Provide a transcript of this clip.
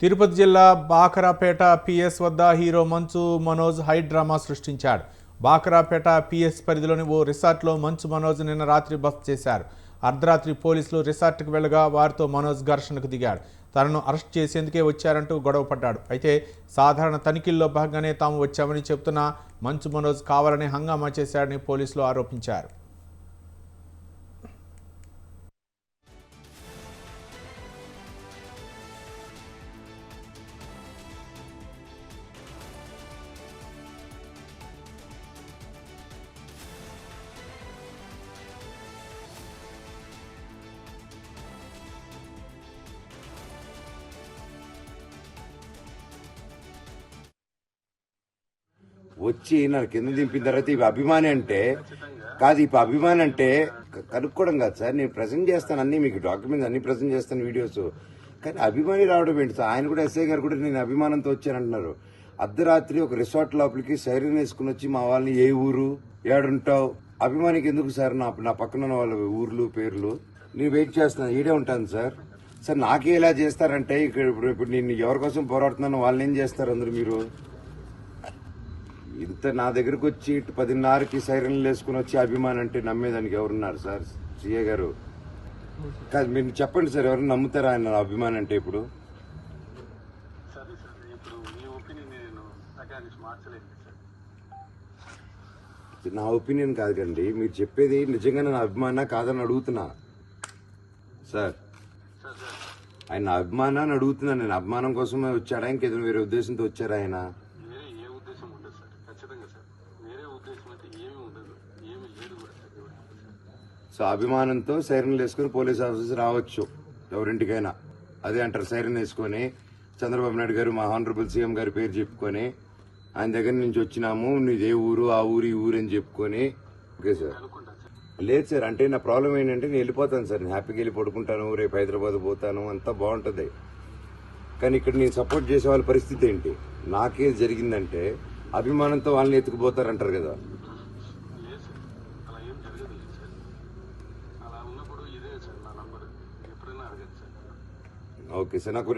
తిరుపతి జిల్లా బాకరాపేట పిఎస్ వద్ద hero Manchu Manoj high drama సృష్టించాడు. బాకరాపేట పిఎస్ పరిధిలోని ఓ రిసార్ట్లో మంచు మనోజ్ నిన్న రాత్రి బస్ చేశారు. అర్ధరాత్రి పోలీసులు రిసార్ట్కి వెళ్ళగా వారితో మనోజ్ ఘర్షణకు దిగాడు. తనను అరెస్ట్ చేసేందుకే వచ్చారంటూ గొడవ పడ్డాడు. అయితే సాధారణ తనిఖీల్లో భాగంగానే తాము వచ్చామని చెప్తున్న మంచు మనోజ్ కావాలని హంగామా చేశాడని పోలీసులు ఆరోపించారు. వచ్చి నన్ను కింద దింపిన తర్వాత ఇవి అభిమాని అంటే కాదు ఇప్పుడు అభిమాని అంటే కనుక్కోవడం కాదు సార్. నేను ప్రజెంట్ చేస్తాను అన్ని మీకు డాక్యుమెంట్స్ అన్ని ప్రజెంట్ చేస్తాను వీడియోస్. కానీ అభిమాని రావడం ఏంటి సార్? ఆయన కూడా ఎస్ఐ గారు కూడా నేను అభిమానంతో వచ్చానంటున్నారు. అర్ధరాత్రి ఒక రిసార్ట్ లోపలికి సైరన్ వేసుకుని వచ్చి మా వాళ్ళని ఏ ఊరు? ఏడుంటావు? అభిమానికి ఎందుకు సార్ నా నా పక్కన ఉన్న వాళ్ళ ఊర్లు పేర్లు? నేను వెయిట్ చేస్తున్నాను ఈడే ఉంటాను సార్. సార్ నాకే ఇలా చేస్తారంటే ఇక్కడ ఇప్పుడు ఇప్పుడు నేను ఎవరి కోసం పోరాడుతున్నాను వాళ్ళని ఏం చేస్తారు అందరు మీరు? ఇంత నా దగ్గరకు వచ్చి ఇటు పదిన్నరకి సైరన్లు వేసుకుని వచ్చి అభిమానం అంటే నమ్మేదానికి ఎవరున్నారు సార్? సీఏ గారు. కాదు మీరు చెప్పండి సార్ ఎవరు నమ్ముతారా ఆయన అభిమానం అంటే ఇప్పుడు? నా ఒపీనియన్ కాదు కండి మీరు చెప్పేది నిజంగా నా అభిమాన కాదని అడుగుతున్నా. సార్. ఆయన అభిమానాన్ని అడుగుతున్నా. నేను అభిమానం కోసమే వచ్చాడా? ఇంకేదో వేరే ఉద్దేశంతో వచ్చారా ఆయన వేరే ఏ ఉద్దేశం ఉండదు సార్ ఖచ్చితంగా సార్ వేరే ఉద్దేశం అయితే ఏమీ ఉండదు ఏమీ లేదు కూడా సార్ ఎవరికి సార్ సో అభిమానంతో సైరన్లు వేసుకుని పోలీస్ ఆఫీసర్ రావచ్చు ఎవరింటికైనా. అదే అంటారు సైరన్ వేసుకొని చంద్రబాబు నాయుడు గారు మా హానరబుల్ సీఎం గారి పేరు చెప్పుకొని ఆయన దగ్గర నుంచి వచ్చినాము నీదే ఊరు ఆ ఊరు ఈ ఊరు అని చెప్పుకొని. Okay sir. లేదు సార్ అంటే నా ప్రాబ్లం ఏంటంటే నేను వెళ్ళిపోతాను సార్. నేను హ్యాపీగా వెళ్ళి పడుకుంటాను రేపు హైదరాబాద్ పోతాను అంతా బాగుంటుంది. కానీ ఇక్కడ నేను సపోర్ట్ చేసే వాళ్ళ పరిస్థితి ఏంటి? నాకే జరిగిందంటే అభిమానంతో వాళ్ళని ఎత్తుకుపోతారంటారు కదా. ओके सेना को